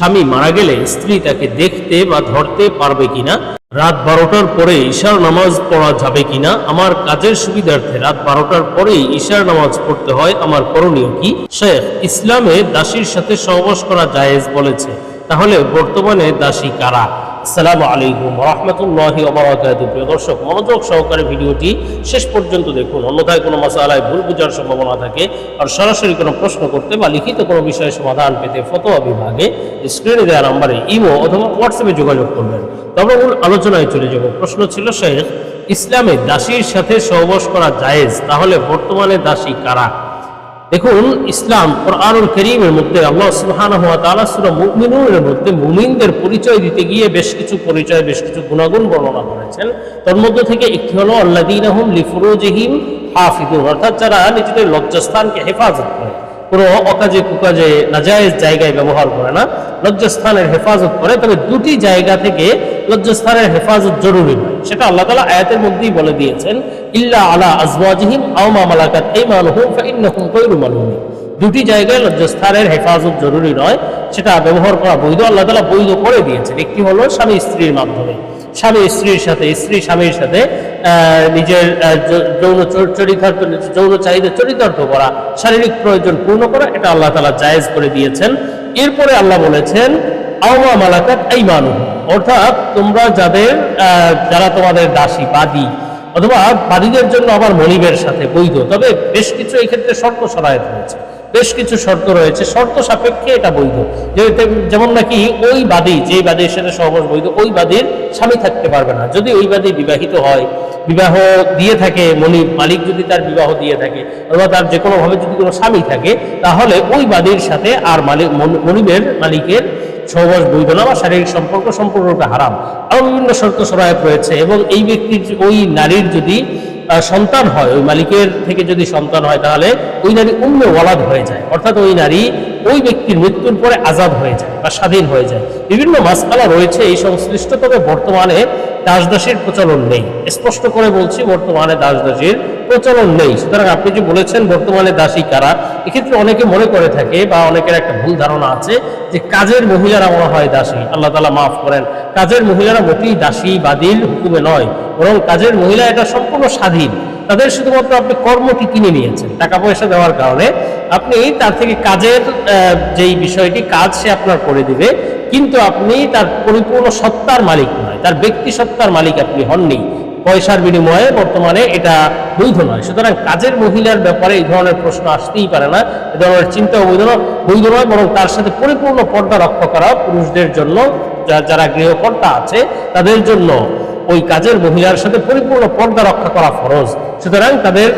স্বামী মারা গেলে স্ত্রী তাকে দেখতে বা ধরতে পারবে কিনা? রাত বারোটার পরে ঈশার নামাজ পড়া যাবে কিনা? আমার কাজের সুবিধার্থে রাত বারোটার পরেই ঈশার নামাজ পড়তে হয়। আমার করণীয় কি? শেখ, ইসলামে দাসীর সাথে সহবাস করা জায়েজ বলেছে। তাহলে বর্তমানে দাসী কারা? আসসালামু আলাইকুম রহমতুল্লাহি ওবরাকাতুহু প্রিয় দর্শক, মনোযোগ সহকারে ভিডিওটি শেষ পর্যন্ত দেখুন। অন্যথায় কোনো মশালায় ভুল বোঝার সম্ভাবনা থাকে আর সরাসরি কোনো প্রশ্ন করতে বা লিখিত কোনো বিষয়ে সমাধান পেতে ফতোয়া বিভাগে স্ক্রিনে দেওয়া নম্বরে ইমো অথবা হোয়াটসঅ্যাপে যোগাযোগ করবেন। তবে মূল আলোচনায় চলে যাব। প্রশ্ন ছিল, শেখ, ইসলামে দাসীর সাথে সহবাস করা জায়েজ? তাহলে বর্তমানে দাসী কারা? দেখুন, ইসলাম কোরআনুল করিমের মধ্যে, আল্লাহ সুহান মুমিনুনের মধ্যে মুমিনদের পরিচয় দিতে গিয়ে বেশ কিছু পরিচয়, বেশ কিছু গুণাগুণ বর্ণনা করেছেন। তার মধ্যে থেকে একটি হলো আহম লিফুরুজিহিম হাফিদুর অর্থাৎ যারা নিজেদের লজ্জাস্থানকে হেফাজত করে। কোনো অকাজে কুকাজে নাজায়েজ জায়গায় ব্যবহার করে না, লজ্জাস্থানের হেফাজত করে, তবে দুটি জায়গা থেকে লজ্জাস্থানের হেফাজত জরুরি নয়। সেটা আল্লাহ তালা আয়াতের মধ্যেই বলে দিয়েছেন, ইল্লা আলা আজওয়াজিহিম আওমা মালাকাত এই এইমানুহুম ফাইন্নাহুম গৈরু মালুমিন। দুটি জায়গায় লজ্জাস্থানের হেফাজত জরুরি নয়, সেটা ব্যবহার করা বৈধ। আল্লাহ তালা বৈধ করে দিয়েছেন। একটি হলো স্বামী স্ত্রীর মাধ্যমে। স্বামী, স্ত্রীর সাথে, স্ত্রী স্বামীর সাথে নিজের যৌন চরিতার্থ, যৌন চাহিদা চরিতার্থ করা, শারীরিক প্রয়োজন পূর্ণ করা, এটা আল্লাহ তালা জায়েজ করে দিয়েছেন। এরপরে আল্লাহ বলেছেন, আওমা মালাকাত এই মানুষ অর্থাৎ তোমরা যাদের যারা তোমাদের দাসী, বাদী, অথবা বাদীদের জন্য আবার মনিবের সাথে বৈধ, তবে বেশ কিছু এক্ষেত্রে শর্ত সরায়ত রয়েছে। বেশ কিছু শর্ত রয়েছে। শর্ত সাপেক্ষে এটা বৈধ। যেমন নাকি ওই বাদী যে বাদীর সাথে সহবাস বৈধ, ওই বাদীর স্বামী থাকতে পারবে না। যদি ওই বাদী বিবাহিত হয়, বিবাহ দিয়ে থাকে, মনিব মালিক যদি তার বিবাহ দিয়ে থাকে, অথবা তার যে কোনোভাবে যদি কোনো স্বামী থাকে, তাহলে ওই বাদীর সাথে আর মালিক, মন- মনিবের মালিকের সহবাস বৈধ না বা শারীরিক সম্পর্ক সম্পূর্ণরূপে হারাম। আরও বিভিন্ন শর্ত সরায়ত রয়েছে এবং এই ব্যক্তির ওই নারীর যদি সন্তান হয়, ওই মালিকের থেকে যদি সন্তান হয়, তাহলে ওই নারী অন্য ওয়ালাদ হয়ে যায়। অর্থাৎ ওই নারী ওই ব্যক্তির মৃত্যুর পরে আজাদ হয়ে যায় বা স্বাধীন হয়ে যায়। বিভিন্ন মাসকালা রয়েছে এই সংশ্লিষ্ট তবে বর্তমানে দাসদাসীর প্রচলন নেই। স্পষ্ট করে বলছি, বর্তমানে দাসদাসীর প্রচলন নেই। সুতরাং আপনি যে বলেছেন, বর্তমানে দাসী কারা, এক্ষেত্রে অনেকে মনে করে থাকে বা অনেকের একটা ভুল ধারণা আছে যে কাজের মহিলারা মনে হয় দাসী। আল্লাহ তালা মাফ করেন, কাজের মহিলারা মোটেই দাসী বাদিল হুকুমে নয়, বরং কাজের মহিলা এটা সম্পূর্ণ স্বাধীন। তাদের শুধুমাত্র আপনি কর্মটি কিনে নিয়েছেন টাকা পয়সা দেওয়ার কারণে। আপনি তার থেকে কাজের যেই বিষয়টি, কাজ সে আপনার করে দিবে, কিন্তু আপনি তার পরিপূর্ণ সত্তার মালিক নয় তার ব্যক্তি সত্তার মালিক আপনি হননি। পয়সার বিনিময়ে বর্তমানে এটা বৈধ নয়। সুতরাং কাজের মহিলার ব্যাপারে এই ধরনের প্রশ্ন আসতেই পারে না। এ ধরনের চিন্তা বৈধ নয়। বৈধ নয়, বরং তার সাথে পরিপূর্ণ পর্দা রক্ষা করা পুরুষদের জন্য যারা গৃহকর্তা আছে, তাদের জন্য ওই কাজের মহিলার সাথে পরিপূর্ণ পর্দা রক্ষা করা ফরজ। সুতরাং তাদের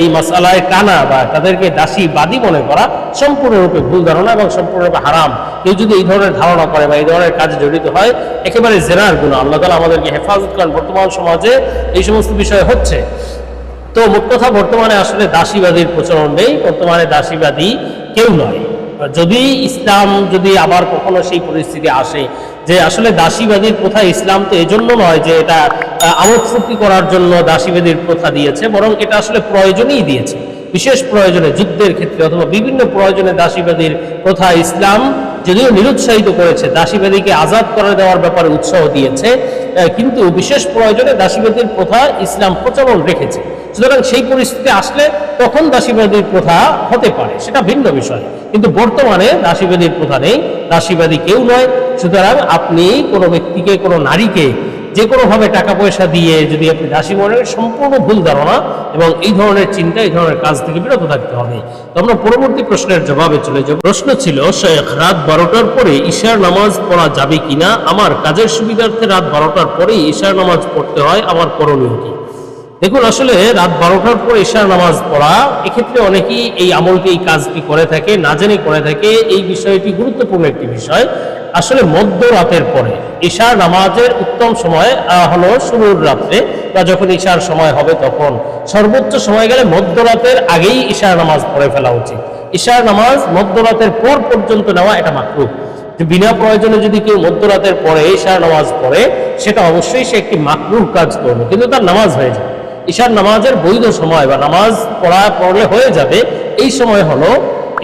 এই মশালায় টানা বা তাদেরকে দাসী বাদী মনে করা সম্পূর্ণরূপে ভুল ধারণা এবং সম্পূর্ণরূপে হারাম। কেউ যদি এই ধরনের ধারণা করে বা এই ধরনের কাজে জড়িত হয়, একেবারে জেনার গুণ। আল্লাহ তালা আমাদেরকে হেফাজত করেন বর্তমান সমাজে। এই সমস্ত বিষয় হচ্ছে, তো মোট কথা বর্তমানে আসলে দাসীবাদীর প্রচলন নেই, বর্তমানে দাসীবাদী কেউ নয়। যদি ইসলাম যদি আবার কখনো সেই পরিস্থিতি আসে যে আসলে দাসীবাদীর প্রথা ইসলাম তো এজন্য নয় যে এটা আমোদ ফুর্তি করার জন্য দাসীবাদীর প্রথা দিয়েছে, বরং এটা আসলে প্রয়োজনেই দিয়েছে। বিশেষ প্রয়োজনে যুদ্ধের ক্ষেত্রে অথবা বিভিন্ন প্রয়োজনে দাসীবাদীর প্রথা ইসলাম যদিও নিরুৎসাহিত করেছে, দাসীবাদীকে আজাদ করে দেওয়ার ব্যাপারে উৎসাহ দিয়েছে কিন্তু বিশেষ প্রয়োজনে দাসীবাদীর প্রথা ইসলাম প্রচলন রেখেছে। সুতরাং সেই পরিস্থিতি আসলে তখন দাসীবাদীর প্রথা হতে পারে, সেটা ভিন্ন বিষয়। কিন্তু বর্তমানে দাসীবাদীর প্রথা নেই, দাসীবাদী কেউ নয়। সুতরাং আপনি কোনো ব্যক্তিকে, কোনো নারীকে যে কোনোভাবে টাকা পয়সা দিয়ে যদি আপনি রাশি মনে সম্পূর্ণ ভুল ধারণা এবং এই ধরনের চিন্তা, এই ধরনের কাজ থেকে বিরত থাকতে হবে। তো আমরা পরবর্তী প্রশ্নের জবাবে চলে যাব। প্রশ্ন ছিল, শেখ, রাত বারোটার পরে ঈশার নামাজ পড়া যাবে কিনা? আমার কাজের সুবিধার্থে রাত বারোটার পরেই ঈশার নামাজ পড়তে হয়, আমার করণীয় কি? দেখুন, আসলে রাত বারোটার পর ঈশার নামাজ পড়া, এক্ষেত্রে অনেকেই এই আমলটি এই কাজটি করে থাকে, না জেনে করে থাকে। এই বিষয়টি গুরুত্বপূর্ণ একটি বিষয়। আসলে মধ্যরাতের পরে ঈশার নামাজের উত্তম সময় হলো শুরুর রাত্রে। বা যখন ঈশার সময় হবে তখন। সর্বোচ্চ সময় গেলে মধ্যরাতের আগেই ঈশার নামাজ পড়ে ফেলা উচিত। ঈশার নামাজ মধ্যরাতের পর পর্যন্ত নেওয়া এটা যে বিনা প্রয়োজনে যদি কেউ মধ্যরাতের পরে ঈশার নামাজ পড়ে, সেটা অবশ্যই সে একটি মাকরুহ কাজ করবে। কিন্তু তার নামাজ হয়ে যাবে ঈশার নামাজের বৈধ সময় বা নামাজ পড়া পড়লে হয়ে যাবে, এই সময় হলো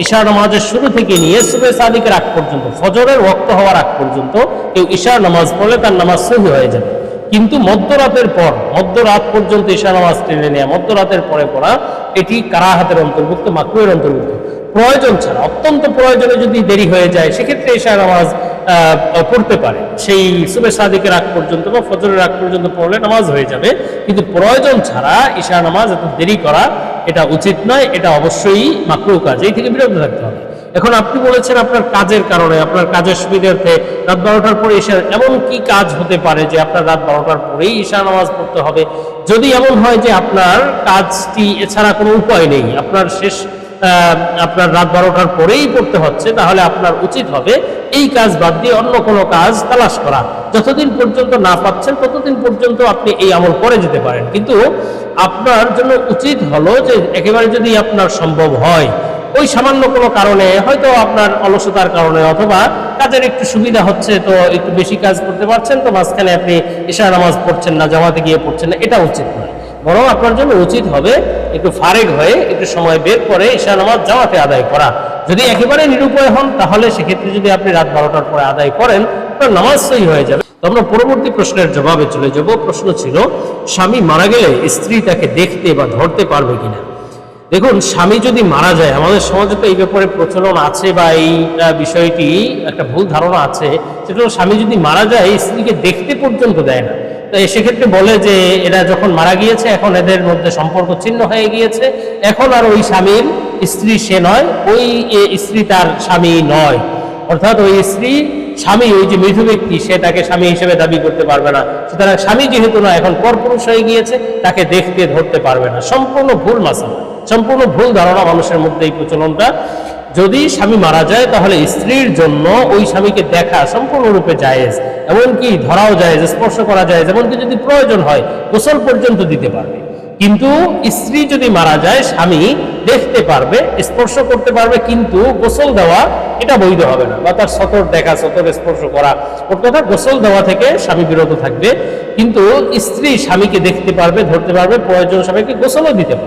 ঈশার নামাজের শুরু থেকে নিয়ে সুবে সাদিকের আগ পর্যন্ত, ফজরের ওক্ত হওয়ার আগ পর্যন্ত কেউ ঈশার নামাজ পড়লে তার নামাজ সহি হয়ে যাবে। কিন্তু মধ্যরাতের পর, মধ্যরাত পর্যন্ত ঈশা নামাজ টেনে নেওয়া মধ্যরাতের পরে পড়া, এটি কারাহাতের অন্তর্ভুক্ত মাকরুয়ের অন্তর্ভুক্ত। প্রয়োজন ছাড়া, অত্যন্ত প্রয়োজনে যদি দেরি হয়ে যায়, সেক্ষেত্রে ঈশা নামাজ পড়তে পারে। সেই সুবে সাদিকের আগ পর্যন্ত বা ফজরের আগ পর্যন্ত পড়লে নামাজ হয়ে যাবে। কিন্তু প্রয়োজন ছাড়া ঈশা নামাজ এত দেরি করা এটা উচিত নয়, এটা অবশ্যই মাকরু কাজ। এই থেকে বিরত থাকতে হবে। এখন আপনি বলেছেন আপনার কাজের কারণে, আপনার কাজের সুবিধার্থে রাত বারোটার পরে ঈশা এমন কি কাজ হতে পারে যে আপনার রাত বারোটার পরেই ঈশা নামাজ পড়তে হবে? যদি এমন হয় যে আপনার কাজটি এছাড়া কোনো উপায় নেই, আপনার শেষ আপনার রাত বারোটার পরেই পড়তে হচ্ছে, তাহলে আপনার উচিত হবে এই কাজ বাদ দিয়ে অন্য কোনো কাজ তালাশ করা। যতদিন পর্যন্ত না পাচ্ছেন, ততদিন পর্যন্ত আপনি এই আমল করে যেতে পারেন। কিন্তু আপনার জন্য উচিত হলো যে একেবারে যদি আপনার সম্ভব হয়, ওই সামান্য কোনো কারণে, হয়তো আপনার অলসতার কারণে, অথবা কাজের একটু সুবিধা হচ্ছে, তো একটু বেশি কাজ করতে পারছেন, তো মাঝখানে আপনি ঈশা নামাজ পড়ছেন না, জামাতে গিয়ে পড়ছেন না, এটা উচিত নয়। বরং আপনার জন্য উচিত হবে একটু ফারেক হয়ে একটু সময় বের করে ঈশা নামাজ জামাতে আদায় করা। যদি একেবারে নিরুপায় হন, তাহলে সেক্ষেত্রে যদি আপনি রাত বারোটার পরে আদায় করেন, আপনার নামাজ সহি হয়ে যাবে। আমরা পরবর্তী প্রশ্নের জবাবে চলে যাব। প্রশ্ন ছিল, স্বামী মারা গেলে স্ত্রী তাকে দেখতে বা ধরতে পারবে কিনা? দেখুন, স্বামী যদি মারা যায়, আমাদের সমাজে তো এই ব্যাপারে প্রচলন আছে বা এই বিষয়টি একটা ভুল ধারণা আছে। সেটা স্বামী যদি মারা যায়, স্ত্রীকে দেখতে পর্যন্ত দেয় না। তো সেক্ষেত্রে বলে যে এরা যখন মারা গিয়েছে, এখন এদের মধ্যে সম্পর্ক ছিন্ন হয়ে গিয়েছে। এখন আর ওই স্বামীর স্ত্রী সে নয়, ওই স্ত্রী তার স্বামী নয়। অর্থাৎ ওই স্ত্রী, স্বামী, ওই যে মৃত ব্যক্তি, সে তাকে স্বামী হিসেবে দাবি করতে পারবে না। সুতরাং স্বামী যেহেতু না এখন পরপুরুষ হয়ে গিয়েছে, তাকে দেখতে ধরতে পারবে না। সম্পূর্ণ ভুল মাসালা, সম্পূর্ণ ভুল ধারণা মানুষের মধ্যে এই প্রচলনটা যদি স্বামী মারা যায়, তাহলে স্ত্রীর জন্য ওই স্বামীকে দেখা সম্পূর্ণরূপে জায়েজ। এমনকি ধরাও যায় স্পর্শ করা যায় এমনকি যদি প্রয়োজন হয়, গোসল পর্যন্ত দিতে পারবে। কিন্তু স্ত্রী যদি মারা যায়, স্বামী দেখতে পারবে, স্পর্শ করতে পারবে, কিন্তু গোসল দেওয়া এটা বৈধ হবে না। বা তার সতর দেখা, সতর স্পর্শ করা, ওর কথা গোসল দেওয়া থেকে স্বামী বিরত থাকবে। কিন্তু স্ত্রী স্বামীকে দেখতে পারবে, ধরতে পারবে, প্রয়োজন স্বামীকে গোসলও দিতে পারবে।